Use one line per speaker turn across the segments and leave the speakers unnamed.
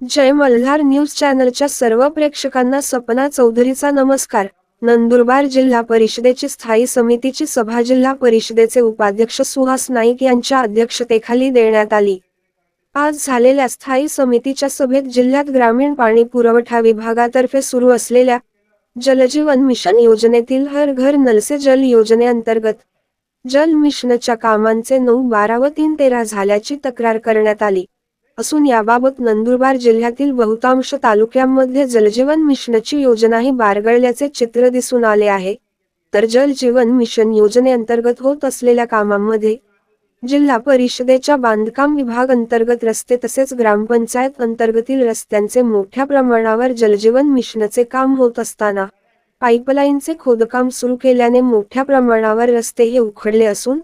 जय Malhar news चॅनलच्या सर्व प्रेक्षकांना सपना चौधरीचा नमस्कार. नंदुरबार जिल्हा परिषदेची स्थायी समितीची सभा जिल्हा परिषदेचे उपाध्यक्ष सुहास नाईक यांच्या अध्यक्षतेखाली देण्यात आली. आज झालेल्या स्थायी समितीच्या सभेत जिल्ह्यात ग्रामीण पाणी पुरवठा विभागातर्फे सुरू असलेल्या जलजीवन मिशन योजनेतील हर घर नलसे जल योजनेअंतर्गत जल मिशनच्या कामांचे नऊ बारा व तीन तेरा झाल्याची तक्रार करण्यात आली. असून याबाबत नंदुरबार जिल्ह्यातील बहुतांश तालुक्यांमध्ये जलजीवन मिशनची योजनाही बारगळल्याचे चित्र दिसून आले आहे. तर जल जीवन मिशन योजनेअंतर्गत होत असलेल्या कामांमध्ये जिल्हा परिषदेच्या बांधकाम विभाग अंतर्गत रस्ते तसेच ग्रामपंचायत अंतर्गतील रस्त्यांचे मोठ्या प्रमाणावर जलजीवन मिशनचे काम होत असताना पाईपलाईनचे खोदकाम सुरू केल्याने मोठ्या प्रमाणावर रस्ते हे उखडले असून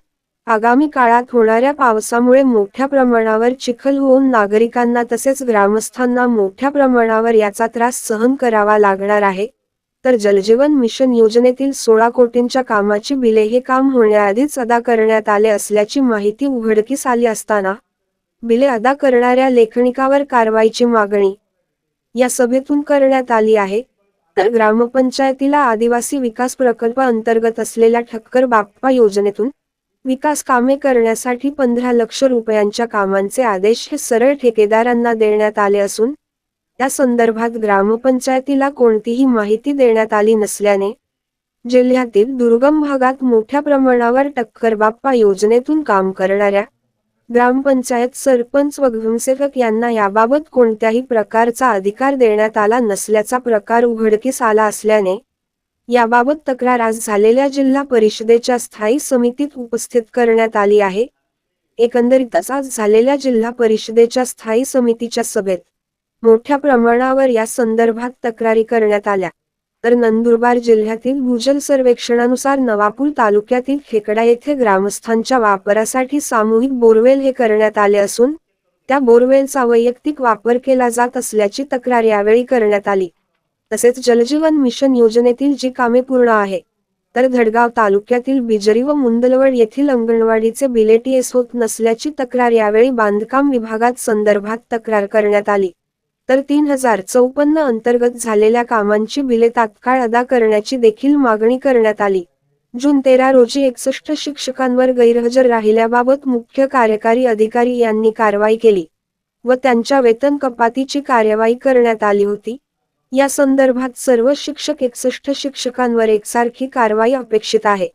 आगामी काळात होणाऱ्या पावसामुळे मोठ्या प्रमाणावर चिखल होऊन नागरिकांना तसेच ग्रामस्थांना मोठ्या प्रमाणावर याचा त्रास सहन करावा लागणार आहे. तर जलजीवन मिशन योजनेतील सोळा कोटींच्या कामाची बिले हे काम होण्याआधीच अदा करण्यात आले असल्याची माहिती उघडकीस आली असताना बिले अदा करणाऱ्या लेखनिकावर कारवाईची मागणी या सभेतून करण्यात आली आहे. तर ग्रामपंचायतीला आदिवासी विकास प्रकल्प अंतर्गत असलेल्या ठक्कर बाप्पा योजनेतून विकास कामे करण्यासाठी पंधरा लक्ष रुपयांच्या कामांचे आदेश हे सरळ ठेकेदारांना देण्यात आले असून या संदर्भात ग्रामपंचायतीला कोणतीही माहिती देण्यात आली नसल्याने जिल्ह्यातील दुर्गम भागात मोठ्या प्रमाणावर टक्कर बाप्पा योजनेतून काम करणाऱ्या ग्रामपंचायत सरपंच व ग्रामसेवक यांना याबाबत कोणत्याही प्रकारचा अधिकार देण्यात आला नसल्याचा प्रकार उघडकीस आला असल्याने याबाबत तक्रार आज झालेल्या जिल्हा परिषदेच्या स्थायी समितीत उपस्थित करण्यात आली आहे. एकंदरीतच आज झालेल्या जिल्हा परिषदेच्या स्थायी समितीच्या सभेत मोठ्या प्रमाणावर या संदर्भात तक्रारी करण्यात आल्या. तर नंदुरबार जिल्ह्यातील भूजल सर्वेक्षणानुसार नवापूर तालुक्यातील खेकडा येथे ग्रामस्थांच्या वापरासाठी सामूहिक बोरवेल हे करण्यात आले असून त्या बोरवेलचा वैयक्तिक वापर केला जात असल्याची तक्रार यावेळी करण्यात आली. तसेच जलजीवन मिशन योजनेतील जी कामे पूर्ण आहे तर धडगाव तालुक्यातील बिजरी व मुंदलवड येथील अंगणवाडीचे बिलेटीएस होत नसल्याची तक्रार यावेळी बांधकाम विभागात संदर्भात तक्रार करण्यात आली. तर तीन हजार चौपन्न अंतर्गत झालेल्या कामांची बिले तात्काळ अदा करण्याची देखील मागणी करण्यात आली. जून तेरा रोजी एकसष्ट शिक्षकांवर गैरहजर राहिल्याबाबत मुख्य कार्यकारी अधिकारी यांनी कारवाई केली व त्यांच्या वेतन कपातीची कार्यवाही करण्यात आली होती. या संदर्भात सर्व शिक्षक एकसष्ट शिक्षकांवर एकसारखी कारवाई अपेक्षित आहे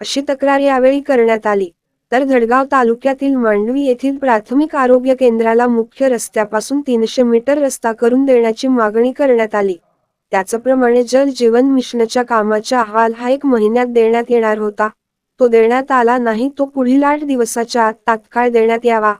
अशी तक्रार यावेळी करण्यात आली. तर धडगाव तालुक्यातील मांडवी येथील प्राथमिक आरोग्य केंद्राला मुख्य रस्त्यापासून तीनशे मीटर रस्ता करून देण्याची मागणी करण्यात आली. त्याचप्रमाणे जल जीवन मिशनच्या कामाचा अहवाल हा एक महिन्यात देण्यात येणार होता. तो देण्यात आला नाही तो पुढील आठ दिवसाच्या आत तात्काळ देण्यात यावा.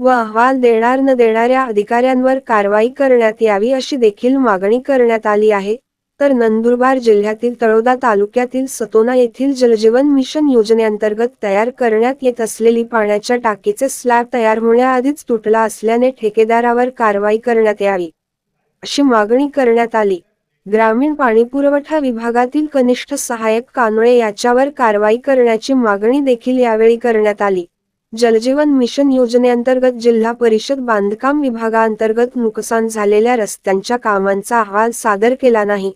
व अहवाल देणार न देणाऱ्या अधिकाऱ्यांवर कारवाई करण्यात यावी अशी देखील मागणी करण्यात आली आहे. तर नंदुरबार जिल्ह्यातील तळोदा तालुक्यातील सतोना येथील जलजीवन मिशन योजनेअंतर्गत तयार करण्यात येत असलेली पाण्याच्या टाकीचे स्लॅब तयार होण्याआधीच तुटला असल्याने ठेकेदारावर कारवाई करण्यात यावी अशी मागणी करण्यात आली. ग्रामीण पाणीपुरवठा विभागातील कनिष्ठ सहाय्यक कानोळे याच्यावर कारवाई करण्याची मागणी देखील यावेळी करण्यात आली. जलजीवन मिशन योजनेअंतर्गत जिल्हा परिषद बांधकाम विभागाअंतर्गत नुकसान झालेल्या रस्त्यांच्या कामांचा अहवाल सादर केला नाही.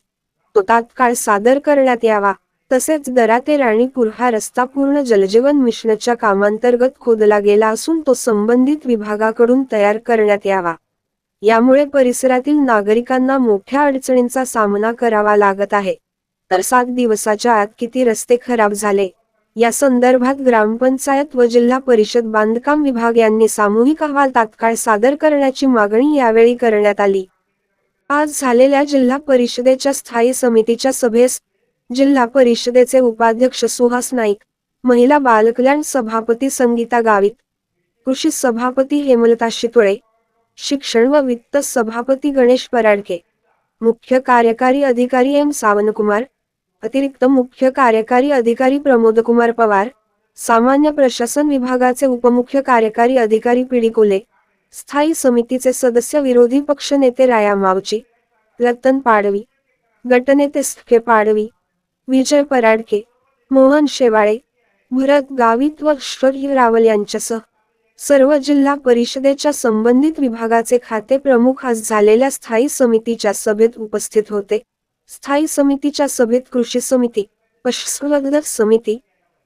तो तात्काळ सादर करण्यात यावा. तसेच दराते राणीपूर हा रस्ता पूर्ण जलजीवन मिशनच्या कामांतर्गत खोदला गेला असून तो संबंधित विभागाकडून तयार करण्यात यावा. यामुळे परिसरातील नागरिकांना मोठ्या अडचणींचा सामना करावा लागत आहे. तर सात दिवसाच्या आत किती रस्ते खराब झाले? या संदर्भात ग्रामपंचायत व जिल्हा परिषद बांधकाम विभाग यांनी सामूहिक अहवाल तात्काळ सादर करण्याची मागणी यावेळी करण्यात आली. आज झालेल्या जिल्हा परिषदेच्या स्थायी समितीच्या सभेस जिल्हा परिषदेचे उपाध्यक्ष सुहास नाईक महिला बालकल्याण सभापती संगीता गावित कृषी सभापती हेमलता शितोळे शिक्षण व वित्त सभापती गणेश पराडके मुख्य कार्यकारी अधिकारी एम सावनकुमार अतिरिक्त मुख्य कार्यकारी अधिकारी प्रमोदकुमार पवार सामान्य प्रशासन विभागाचे उपमुख्य कार्यकारी अधिकारी पिडिकोले स्थायी समितीचे सदस्य विरोधी पक्षनेते राया मावची रतन पाडवी गटनेते सुखे पाडवी विजय पराडके मोहन शेवाळे भरत गावित व रावल यांच्यासह सर्व जिल्हा परिषदेच्या संबंधित विभागाचे खाते प्रमुख आज झालेल्या स्थायी समितीच्या सभेत उपस्थित होते. स्थायी समितीच्या सभेत कृषी समिती पशुसंवर्धन समिती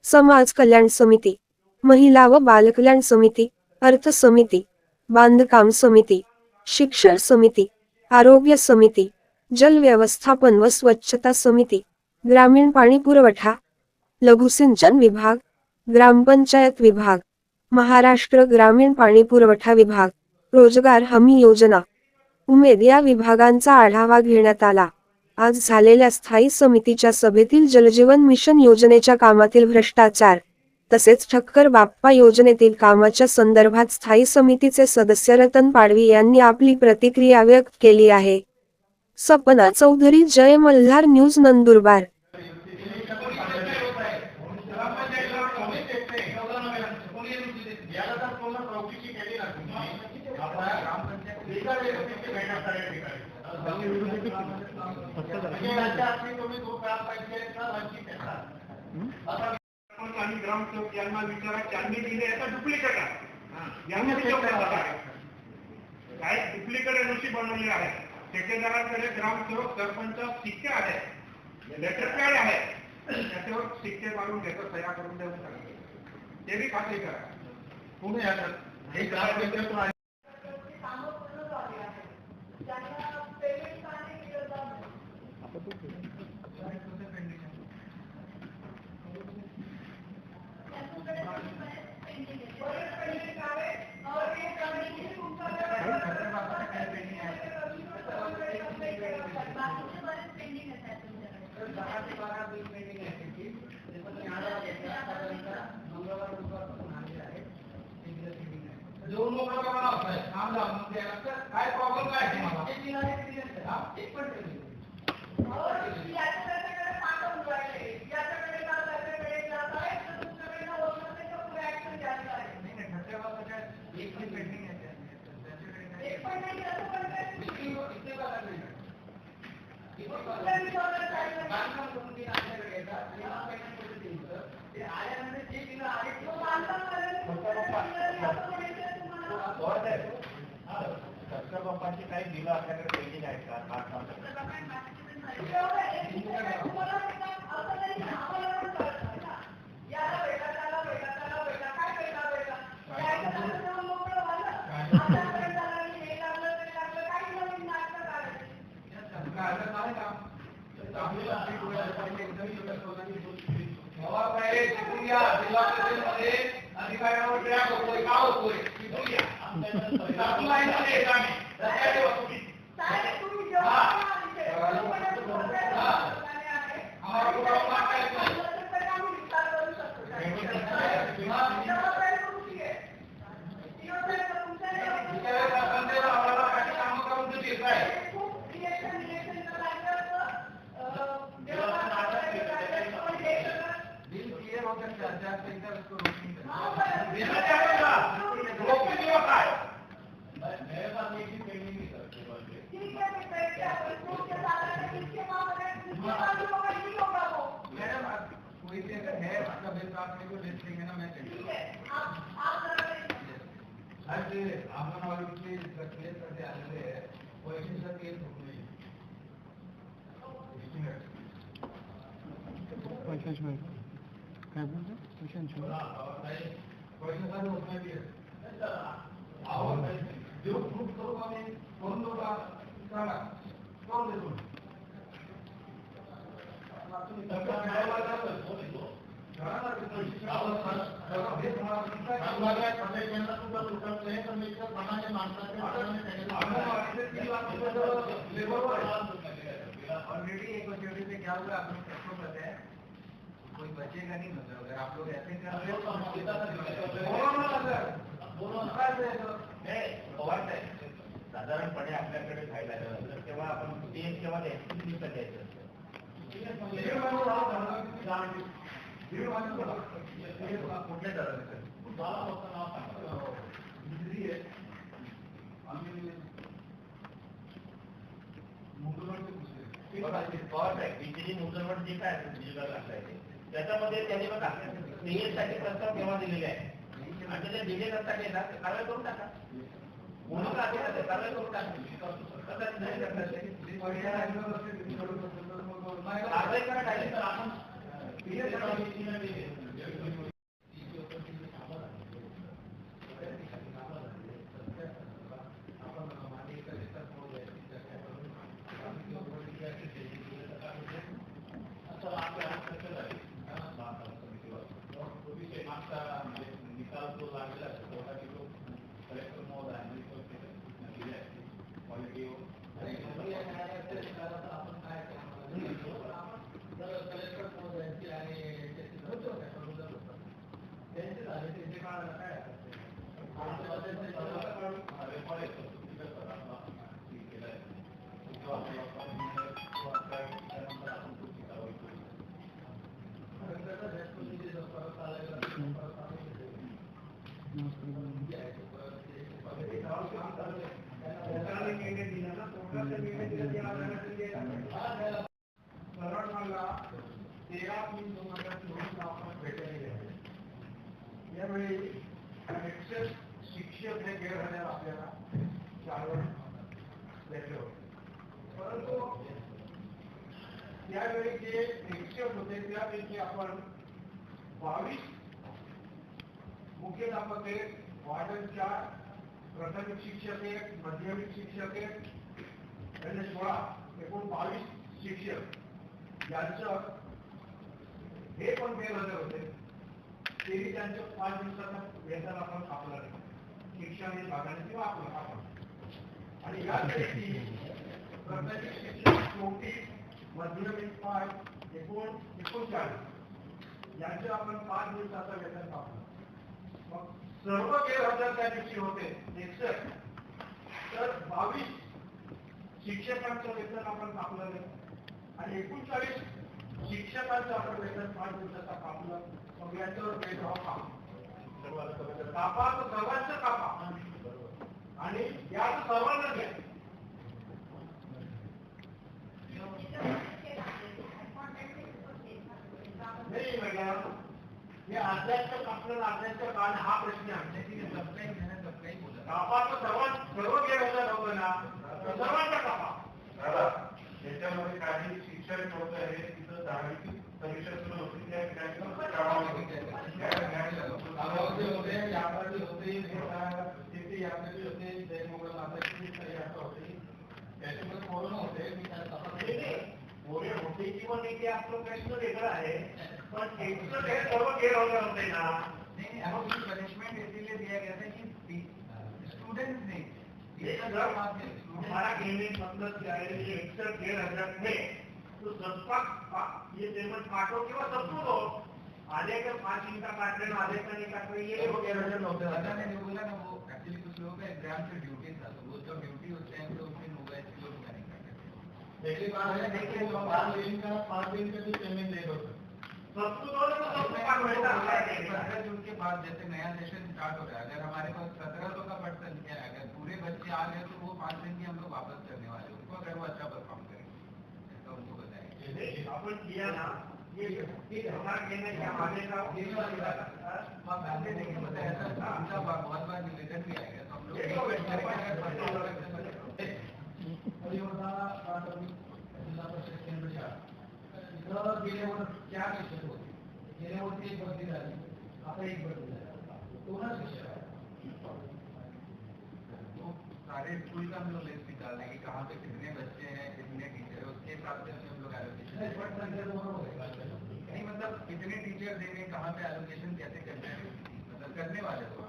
समाज कल्याण समिती महिला व बालकल्याण समिती अर्थ समिती बांधकाम समिती शिक्षण समिती आरोग्य समिती जल व्यवस्थापन व स्वच्छता समिती ग्रामीण पाणी पुरवठा लघुसिंचन विभाग ग्रामपंचायत विभाग महाराष्ट्र ग्रामीण पाणी पुरवठा विभाग रोजगार हमी योजना. उमेद या विभागांचा आढावा घेण्यात आला. आज झालेल्या स्थायी समितीच्या सभेतील जलजीवन मिशन योजनेच्या कामातील भ्रष्टाचार तसेच ठक्कर बाप्पा योजनेतील कामाच्या संदर्भात स्थायी समितीचे सदस्य रतन पाडवी यांनी आपली प्रतिक्रिया व्यक्त केली आहे. सपना चौधरी जय मल्हार न्यूज नंदुरबार.
आणि ग्रामसेवक यांना विचारा त्यांनी दिले याचा डुप्लिकेट आहे. यांनी. काय डुप्लिकेट एनओसी बनवलेले आहे? ठेकेदाराकडे ग्रामसेवक सरपंच सिक्के आहे. लेटर पॅड आहे. त्याच्यावर सिक्के मारून घेतो सह्या करून देऊन टाका. ते बी खात्री करा. पुणे याच्यात हे ग्रामपंचायत आहे दोन लोकांना मला असं आहे, थांब जा, मग ते असं, काय प्रॉब्लेम काय आहे तुम्हाला? हा? एक पण ते नाही. नाही, नाही, ठरल्यावर त्याच्यात एक पण pending आहे त्या- त्याच्याकडे काय- इथे बघा नाही. इथे बघा नाही. बांधकाम करून ते आपल्याकडे येतात, आणि हा payment करून द्यायचं. ते आल्यानंतर जे दिलं आहे ते- बरोबर आहे. हा.
बाप्पाची काही बिलं आपल्याकडे पेंडिंग आहेत का
काय झालं नाही का? आपल्याला पीठ वगैरे पडले, एकदम छोट्या सोन्याची बोलली. तेव्हा काय शिकून घ्या, जिल्हा परिषदेमध्ये अधिकाऱ्यांवर ट्रॅक होतोय, का होतोय? शिकून घ्या. आपण लाईनमध्ये येत आम्ही. रस्त्यावर ठेवा तुम्ही. आम्हाला कुठं मागायचं नाही. विचारायचं असेल तर आम्हाला काही कामं करून तर देत आहे. बिल क्लिअर होतं का? जास्त एकदा उसको रोकिंग करा. बिलं द्यायला का? रोखून देऊ काय? मैडम आप- कोई भी अगर है। आपका बिल तो आप मेरे को लिस्ट देंगे ना मैं चेक आज अंगणवाडी के प्रक्रिया करते आलेले आहे पैशासाठी एक रुपये पैशासाठी रुपये बी आहे. अहो, देऊ प्रूफ करू का मी करून देऊ का सांगा करून देतो ऑलरेडी एक बच्चे क्या हुआ कोई बचेगा नहीं मतलब अगर आप लोग ऐसे कर रहे हो तो बोलो ना सर बोलो ना। काय ते?
साधारणपणे आपल्याकडे खायला गेलं तेव्हा आपण ते केव्हा द्यायचं? किती द्यायचं
दीड महिना झाला धरणाची दीड महिना झाला.
कुठल्या दराने
मला फक्त नाव सांगा. बिजली आहे. आम्ही मुंबईवरचे दुसरे.
बघा कॉस्ट आहे बिजली मुद्दलवर जे काय असेल बिजलीला लागलाय ते. त्याच्यामध्ये त्यांनी बघा साठी प्रस्ताव केव्हा दिलेले आहे आणि त्याचे डिले करता केला तर कारवाई करून टाका. म्हणून कारवाई करून टाका. कसं कारवाई करा टाकली तर आपण डिले करावी. असं आपल्या अतिशय मागचा निकाल जो लागलेला आहे कोर्टाने तो कलेक्टर महोदयांनी तो दिले आहे क्वालिटी आपण काय कलेक्टर महोदयांची आणि त्यांचे झाले त्यांचे काढायला काय
कोर्टाने निर्णय दिला ना कोर्टाचा निर्णय दिला त्याला जाण्याचं ते आहे. सरळ मला तेरा तीन दोन हजार चोवीस आपण भेटायला गेलो. यावेळी शिक्षक शिक्षक हे गैरहजर आपल्याला चालवून भेटले होते परंतु त्यावेळी जे शिक्षक होते त्यापैकी आपण बावीस मुख्याध्यापक आहेत वार्डन चार प्राथमिक शिक्षक आहेत माध्यमिक शिक्षक आहेत सोळा एकूण बावीस शिक्षक यांचं हे पण गैरहजर होते. तेही त्यांचं पाच दिवसाचं वेतन आपण कापलं नाही. शिक्षण हे भागाने किंवा आपलं आपण आणि यापैकी प्राथमिक शिक्षक चौतीस माध्यमिक पाच एकूण एकोणचाळीस. यांचं आपण पाच दिवसाचं वेतन कापलं. मग सर्व गैरहजर त्या दिवशी होते. एकसष्ट तर बावीस शिक्षकांचं वेतन आपण कापलं नाही. आणि एकोणचाळीस शिक्षकांचं आपण वेतन पाच दिवसाचा कापलं. मग याच्यावर भेदभाव कापा कापा तर सर्वांचं कापा. आणि यात सर्वांना घ्या. नाही मॅडम. हे अर्ध्याचं कापलं अर्ध्याचं काढ हा प्रश्न आहे कापाचं सर्वां सर्व गैरहजर होतं ना तर सर्वांचा कापा.
दादा याच्यामध्ये काही शिक्षण होत आहे तिथं दहावीची परीक्षा सुरू होती त्या ठिकाणी कामावर होते. त्या ठिकाणी
नाही, नाही. पोरे होते किंवा नाही ते आपलं प्रश्न वेगळा आहे. पण एकचं हे सर्व गैरहजर होते ना ये अगर हमारा गेमिंग मतलब क्या है ये अक्सर डेढ़ हजार थे तो सबका पा- ये पेमेंट काटो किंवा सबको दो आधे का पाँच इनका काट लेना आधे का नहीं काट रहे ये हो डेढ़ हजार नौते पहली बार है देखिए तो पाँच दिन का पाँच दिन का भी पेमेंट दे दो सबको दो तो सबको काट लेना
पंद्रह जून के बाद जैसे नया सेशन स्टार्ट हो रहा है अगर हमारे पास सत्रह सौ का पर्सन है अगर पूरे बच्चे आ गए तो वो पाँच दिन की हम लोग वापस करने वाले हैं। उनको अगर वो अच्छा परफॉर्म करेंगे ऐसा उनको बताएंगे।
ये अपन किया ना ये ये हमारा कहना क्या आगे का
आप आगे देखिए मतलब ऐसा हमका बहुत बार निवेदन भी आएगा तो हम लोग
ये तो
request करेंगे अगर
ये तो
परफॉर्म करेंगे।
जिल्हा परिषद केंद्र शाळा इथं गेल्या वर्षी चार शिक्षक होते? गेल्या वर्षी एक भरती झाली आता एक भरती झाली दोनच शिक्षक
सारे स्कूल का हम लोग लिस्ट निकाल देंगे कहाँ पे कितने बच्चे हैं कितने टीचर है उसके हिसाब से हम लोग एलोकेशन
नहीं
मतलब कितने टीचर देंगे कहाँ पे एलोकेशन कैसे करना है? मतलब करने वाले हो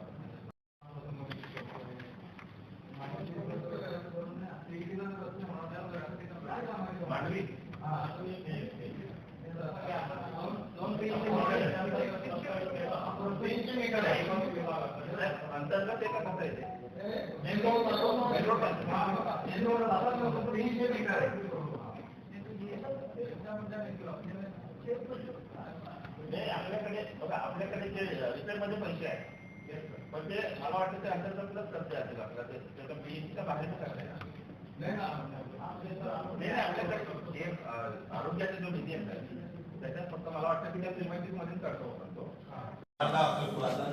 नाही आपल्याकडे बघा आपल्याकडे जे रिपेअरमध्ये पैसे आहेत पण ते मला वाटतं ते अंतर्गतच खर्च असेल आपला ते त्याचा बीईच्या बाहेर करायला नाही नाही आपल्याकडे जे अं, आरोग्याचा जो निधी आहे त्याच्यात फक्त मला वाटतं की त्या मध्येच करतो आपण तो.
आता आपलं पुरातन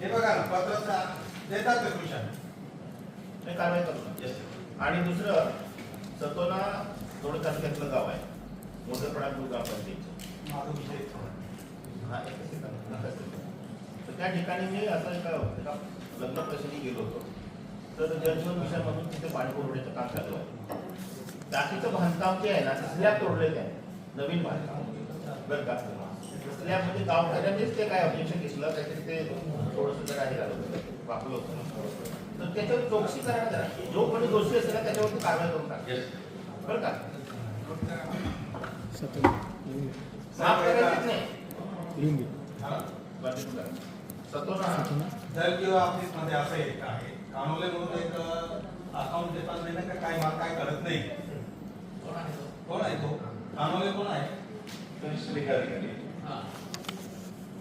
हे
बघा ना पत्र देतात ते
कारवाई
Yes.
आणि दुसरं सतोना दोन तालुक्यातलं गाव आहे. मोठपणा ग्रामपंचायत
माझा विषय
हा त्या ठिकाणी मी असं एका एका लग्न प्रसंगी गेलो होतो. तर जलजीवन मिशनमधून तिथे पाणी पुरवठ्याचं काम चालू आहे. टाकीचं बांधकाम जे आहे ना ते स्लॅब तोडलेलं आहे. नवीन बांधकाम. बरं का? स्लॅब म्हणजे गावकऱ्यांनीच ते काय ऑब्जेक्शन घेतलं काहीतरी ते थोडंसं जरा हे झालं होतं. वापलं होतं. तर त्याच्यावर चौकशी करा ना जरा. जो कोणी दोषी असेल ना त्याच्यावरती कारवाई करून टाका. बरं का? माफ करायचीच नाही. सतोना
जर किंवा ऑफिसमध्ये असं एक आहे कानोले म्हणून एक अकाउंट डिपार्टमेंट आहे का काय मला काय कळत नाही. कोण आहे तो? कानोले कोण आहे?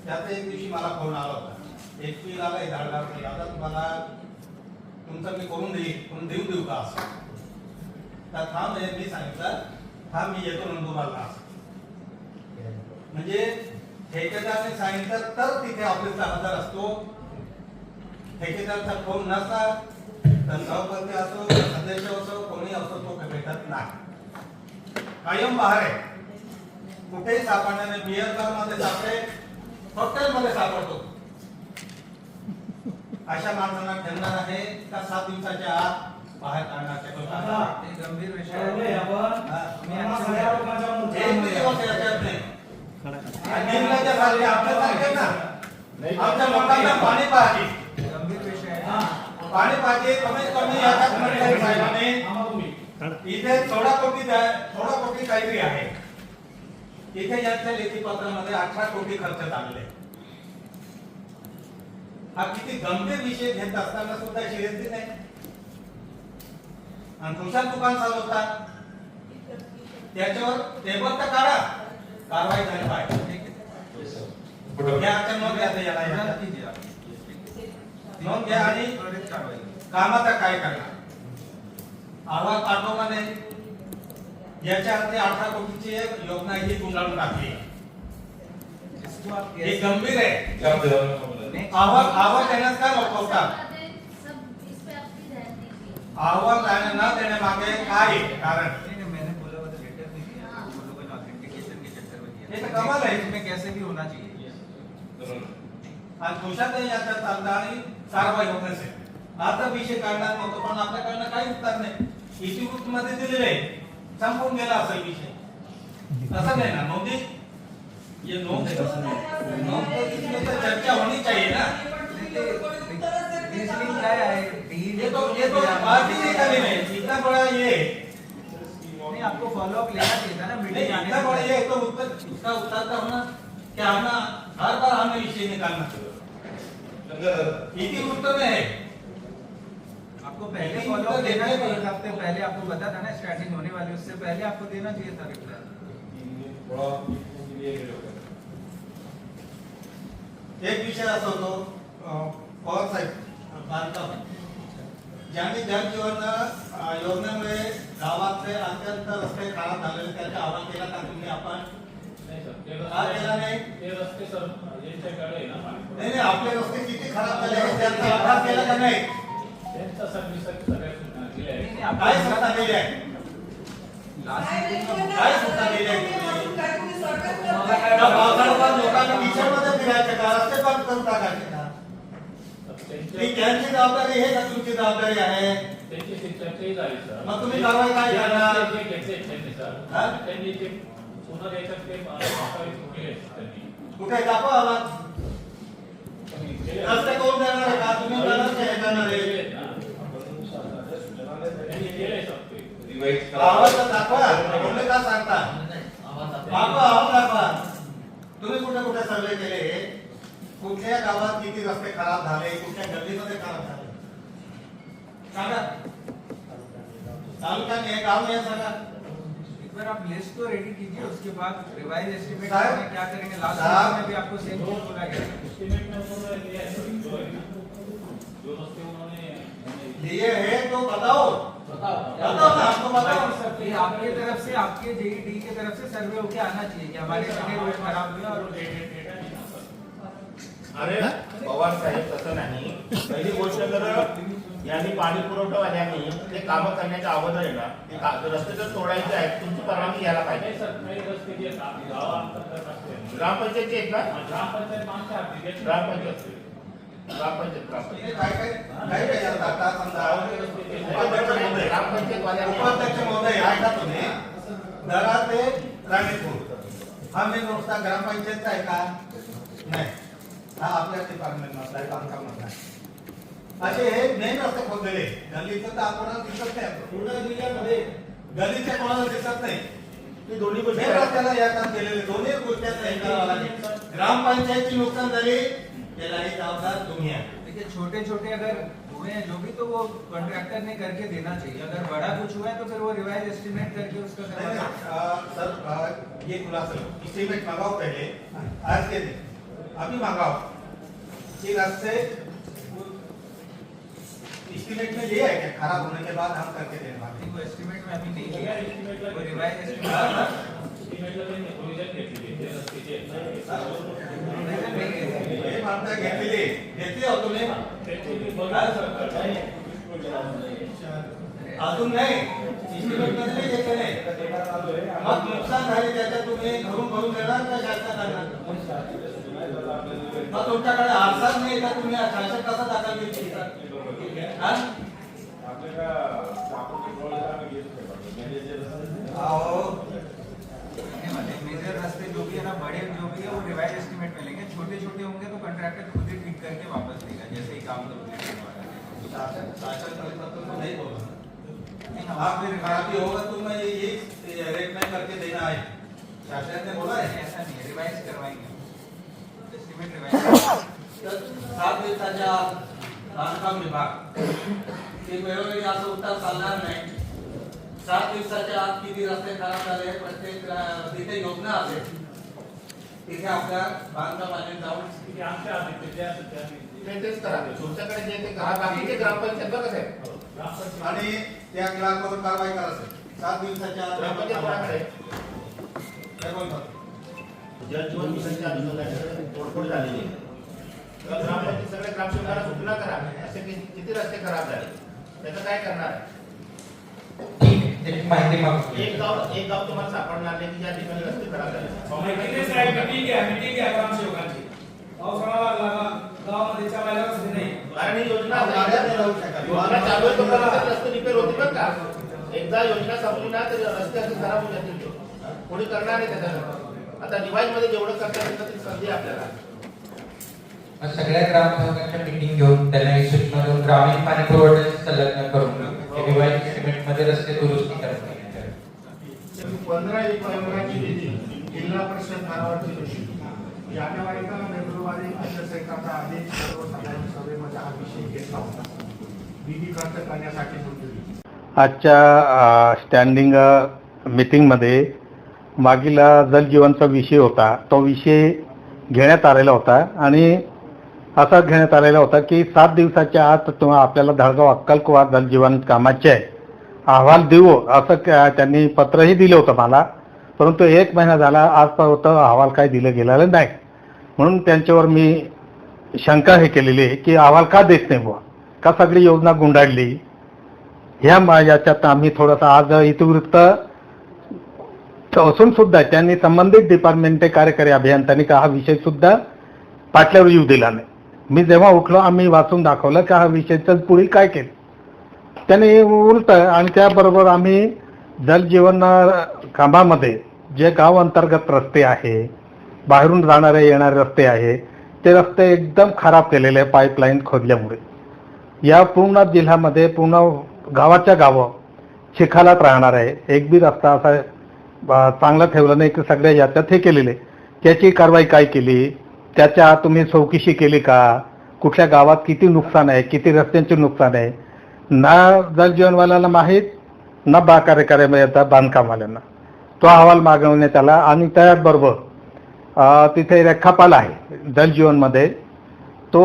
त्यात एक दिवशी मला फोन आला होता. एक पी आला झाडला आता तुम्हाला तुमचं मी करून देईन पण देऊ देऊ का असं? तर थांब हे मी सांगितलं. थांब मी येतो नंदुरबारला असं म्हणजे ठेकेदाराने सांगितलं तर तिथे ऑफिसला हजर असतो. ठेकेदारचा फोन नसला तर सभापती असो सदस्य असो कोणी असो तो भेटत नाही. कायम बाहेर आहे. कुठेही सापडणार नाही. बिअर बारमध्ये सापडे हॉटेल मध्ये सापडतो. अशा माणसांना ठेवणार आहे का सात दिवसाच्या आत बाहेर काढण्याचे
ये गंभीर विषय है.
एक दिवस याच्यात नाही. आणि निमल्याच्या सारखे ना
नाही
आमच्या लोकांना पाणी पाहिजे. पाणी पाहिजे कमीत कमी आता कुठल्याही साहेबांनी इथे थोडा कोटी थोडा कोटी काहीतरी आहे. इथे यांच्या लेखी पत्रामध्ये अठरा कोटी खर्च झालेले हा किती गंभीर विषय घेत असताना सुद्धा शिरस्ती नाही. आणि तुमच्या दुकान चालवतात त्याच्यावर टेबल तर काढा. कारवाई झाली पाहिजे. याला. नोंद घ्या आणि कामाचा काय करणार? आवाज पाठवला नाही? याच्या अर्थे अठरा कोटीची एक योजना ही गुंडाळून टाकली. हे गंभीर आहे. आवाज आवाज देण्यास काय लपवतात
सब इस पे आपकी ध्यान दीजिए
आवाज देण्या- न देण्यामागे काय आहे? कारण?
नहीं नहीं मैंने बोला वो लेटर भी दिया वो लोगों ने ऑथेंटिकेशन के चक्कर में दिया
ये तो कमाल है।
इसमें कैसे भी होना चाहिए।
खुशाल याच्यात चालतं आणि कारवाई होत नसेल आता विषय काढणार नव्हतं पण आपल्याकडनं काही उत्तर नाही. इतिवृत्त मध्ये दिलेले आहे. संपून गेला असेल विषय. असं नाही ना नोंदी? ये नोंद चर्चा होनी चाहिए ना. ये तो ये तो बात ही नहीं करनी इतना बड़ा ये
नहीं आपको फॉलो अप लेना चाहिए ना मीटिंग
इतना बड़ा। ये तो उत्तर उसका उत्तर का होना क्या होना हर बार हमें विषय निकालना इतिवृत्त है
आपको पहले फॉलो देना चाहिए एक हफ्ते पहले आपको था ना स्टार्टिंग होने वाली उससे पहले आपको देना चाहिए था रिप्लाई
एक विषय असा होतो पवार साहेब बांधकाम. ज्यांनी जल जीवन योजनेमुळे गावातले अत्यंत रस्ते खराब झालेले त्याचा आवाज केला का तुम्ही आपण नाही नाही नाही आपले रस्ते किती खराब झाले आहेत त्यांचा अभ्यास केला का नाही
नहीं, आपको
काय सूचना दिली आहे काय दिली पावसाळ्यात लोकांना किचनमध्ये फिरायचं का रस्ते करून टाकायचे का त्यांची जबाबदारी आहे का तुमची जबाबदारी आहे
त्यांची
मग तुम्ही कारवाई काय करणार? कुठे दाखवा आला. रस्ते कोण देणार आहे का? तुम्ही देणार की? करणार आहे. आवाज दाखवा. तुम्ही का सांगता? दाखवा आवाज दाखवा. तुम्ही कुठे कुठे सर्वे केले कुठल्या गावात किती रस्ते खराब झाले? कुठल्या गल्लीमध्ये खराब झाले? सांगा. तालुका में गांव में सांगा.
बार आप लिस्ट तो रेडी कीजिए उसके बाद रिवाइज एस्टिमेट में क्या करेंगे? लास्ट में भी आपको सेम चीज़ बोला गया।
एस्टिमेट में उन्होंने दिया है जो है ना, जो रस्ते उन्होंने
लिए है तो बताओ। बताओ। ना हमको बताओ।
सर ये आपके तरफ़ से आपके जेईडी की तरफ़ से सर्वे होके आना चाहिए कि हमारे कितने रोड खराब हुए और
डेटा नहीं। ना सर
अरे पवार साहेब तसं नाही। पहिली गोष्ट तर यांनी पाणी पुरवठावाल्यांनी ते कामं करण्याच्या अगोदर आहे ना ते का- रस्ते जर तोडायचे आहेत तुमची परवानगी घ्यायला
नाही
पाहिजे. ग्रामपंचायतचे आहेत ना?
ग्रामपंचायत.
ग्रामपंचायत. ग्रामपंचायत
महोदय. ऐका तुम्ही. दरा ते राणीपूर. हा मेन रस्ता ग्रामपंचायतचा आहे का? नाही. हा आपल्या डिपार्टमेंट मधला आहे बांधकाम मधला आहे. असे हे मेन रस्ते खोदलेले गल्लीचं तर आपल्याला दिसत नाही पूर्ण जिल्ह्यामध्ये. गल्लीच्या कोणाला दिसत नाही.
ती दोन्ही गोष्टी
मेन रस्त्याला या काम केलेले. दोन्ही गोष्टी ग्रामपंचायतची नुकसान झाली. त्यालाही जबाबदार तुम्ही आहे
देखिए छोटे छोटे अगर हुए हैं जो भी तो वो कॉन्ट्रैक्टर ने करके देना चाहिए. अगर बड़ा कुछ हुआ है तो फिर वो रिवाइज एस्टिमेट करके उसका करवा
सर आ, ये खुलासा मंगाओ पहले. आज के दिन. अभी मंगाओ. कि रास्ते इस्टीमेट में ये है कि खराब होने के बाद हम करके देने वाले हैं।
वो एस्टिमेट में अभी नहीं
या
लिया
एस्टिमेटला
वो रिवाइज एस्टिमेट है।
हे। घेतली हो अजून नाही इस्टिमेटमध्ये नाही। घेतलेले मग नुकसान झाले त्याच्यात तुम्ही घरून भरून देणार का शासन करणार मग तुमच्याकडे आरसाच नाही का तुम्ही शासन कसा दाखल केली
जो भी है ना बड़े जो भी है वो रिवाइज एस्टिमेट में लेंगे। छोटे छोटे होंगे तो कॉन्ट्रैक्टर खुद ही ठीक करके वापस देगा जैसे ही काम कंप्लीट है
तो आप
फिर
खराबी होगा तो मैं ये रेट में करके देना है। शासन ने बोला है?
ऐसा नहीं रिवाइज करवाएँगे। एस्टिमेट रिवाइज
सात दिवसाच्या आत बांधकाम विभाग ते वेळोवेळी असं उत्तर चालणार नाही. सात दिवसाच्या आत किती रस्ते खराब झाले प्रत्येक जिथे योजना असेल तिथे आपल्या बांधकामाने जाऊन
आमच्या ते
ते तेच करा. तुमच्याकडे जे ते करा बाकीचे ग्रामपंचायत बघा साहेब.
ग्रामपंचायत.
आणि त्या क्लार्कवर कारवाई करायचं सात दिवसाच्या आत
ग्रामपंचायत कोणाकडे?
काय बोलतात
जलजीवन मिशनच्या अनुषंगाने तोडफोड झालेली आहे. सगळ्या ग्रामसेवकांना सूचना करा असे किती रस्ते खराब झाले त्याचं काय करणार
माहिती मागतो
एक गाव एक गाव तुम्हाला सापडणार नाही की ज्या ठिकाणी रस्ते खराब झाले
माहितीनेच आहे मीटिंग घ्या मीटिंग घ्या ग्रामसेवकांची पावसाळा लागला गावामध्ये चालायला रस्ते नाही
कारण योजना. योजना चालू आहे तोपर्यंत रस्ते रिपेअर होतील बरं का एकदा योजना संपली ना तर रस्ते असे खराब होऊन जातील. कोणी करणार नाही त्याच्यानंतर आता डिवाइस मध्ये जेवढं करता येईल ती संधी आपल्याला
मग सगळ्या ग्रामसेवकांच्या मीटिंग घेऊन त्यांना एक सूचना देऊन ग्रामीण पाणी पुरवठ्याचे संलग्न करून सिमेंटमध्ये रस्ते दुरुस्ती करता येईल
पंधरा एक जिल्हा परिषद धारवाडची होती जानेवारी का फेब्रुवारी आचारसंहिताचा आदेश सर्वसाधारण सभेमध्ये हा विषय घेतला होता. निधी खर्च करण्यासाठी
आजच्या स्टँडिंग मीटिंगमध्ये मागील जलजीवनचा विषय होता. तो विषय घेण्यात आलेला होता आणि असा घेण्यात आलेला होता की सात दिवसाच्या आत तुम्हाला आपल्याला धडगाव अक्कलकुवा जलजीवन कामाचे अहवाल देऊ असं त्यांनी पत्रही दिलं होतं मला. परंतु एक महिना झाला आजपर्यंत अहवाल काही दिलं गेलेलं नाही. म्हणून त्यांच्यावर मी शंका हे केलेली आहे की अहवाल का देत नाही बुवा? का सगळी योजना गुंडाळली? ह्या याच्यात आम्ही थोडंसं आज इतिवृत्त असून सुद्धा त्यांनी संबंधित डिपार्टमेंटचे कार्यकारी अभियंत्यांनी का हा विषय सुद्धा पाटल्यावर येऊ दिला नाही. मी जेव्हा उठलो आम्ही वाचून दाखवलं की हा विषयचं पुढील काय केलं. त्याने उलट आणि त्याबरोबर आम्ही जलजीवन कामामध्ये जे गाव अंतर्गत रस्ते आहे बाहेरून जाणारे येणारे रस्ते आहे ते रस्ते एकदम खराब केलेले आहे पाईपलाईन खोदल्यामुळे. या पूर्ण जिल्ह्यामध्ये पूर्ण गावाच्या गावं चिखालात राहणार आहे. एक बी रस्ता असा चांगला ठेवला नाही की सगळ्या याच्यात हे केलेले. त्याची कारवाई काय केली? त्याच्या तुम्ही चौकशी केली का? कुठल्या गावात किती नुकसान आहे? किती रस्त्यांचे नुकसान आहे? ना जलजीवनवाल्याला माहीत ना बा कार्यकार्य येतात बांधकामवाल्यांना तो अहवाल मागवण्यात आला आणि त्याचबरोबर तिथे रेखापाल आहे जलजीवनमध्ये तो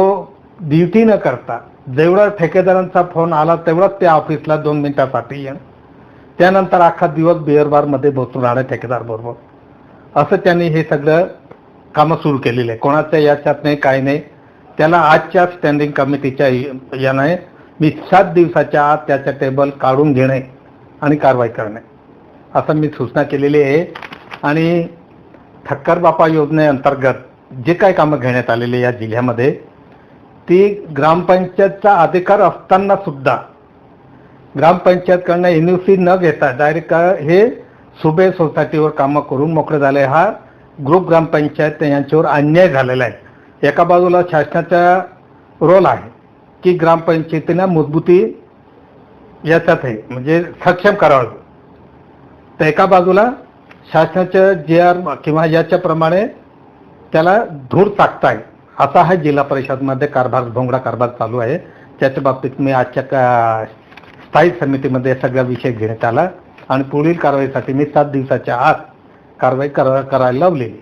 ड्युटी न करता जेवढा ठेकेदारांचा फोन आला तेवढाच त्या ऑफिसला दोन मिनिटासाठी येण. त्यानंतर अख्खा दिवस बिअरबारमध्ये बसून राहणं ठेकेदार बरोबर असं त्यांनी हे सगळं कामं सुरू केलेली आहे कोणाच्या याच्यात नाही काय नाही. त्याला आजच्या स्टँडिंग कमिटीच्या याने मी सात दिवसाच्या आत त्याच्या टेबल काढून घेणे आणि कारवाई करणे. असं मी सूचना केलेली आहे. आणि ठक्कर बापा योजनेअंतर्गत जे काही कामं घेण्यात आलेली या जिल्ह्यामध्ये ती ग्रामपंचायतचा अधिकार असताना सुद्धा ग्रामपंचायतकडनं एन यू सी न घेता डायरेक्ट हे सुबे सोसायटीवर कामं करून मोकळे झाले. हा ग्रुप ग्रामपंचायत यांच्यावर अन्याय झालेला आहे. एका बाजूला शासनाचा रोल आहे की ग्रामपंचायतीनं मजबूती याच्यात आहे म्हणजे सक्षम करावं. तर एका बाजूला शासनाच्या जे आर किंवा याच्याप्रमाणे त्याला धूर टाकताय असा हा जिल्हा परिषदमध्ये कारभार भोंगडा कारभार चालू आहे. त्याच्या बाबतीत मी आजच्या का स्थायी समितीमध्ये सगळा विषय घेण्यात आला आणि पुढील कारवाईसाठी मी सात दिवसाच्या आत कारवाई करा करायला लावलेली.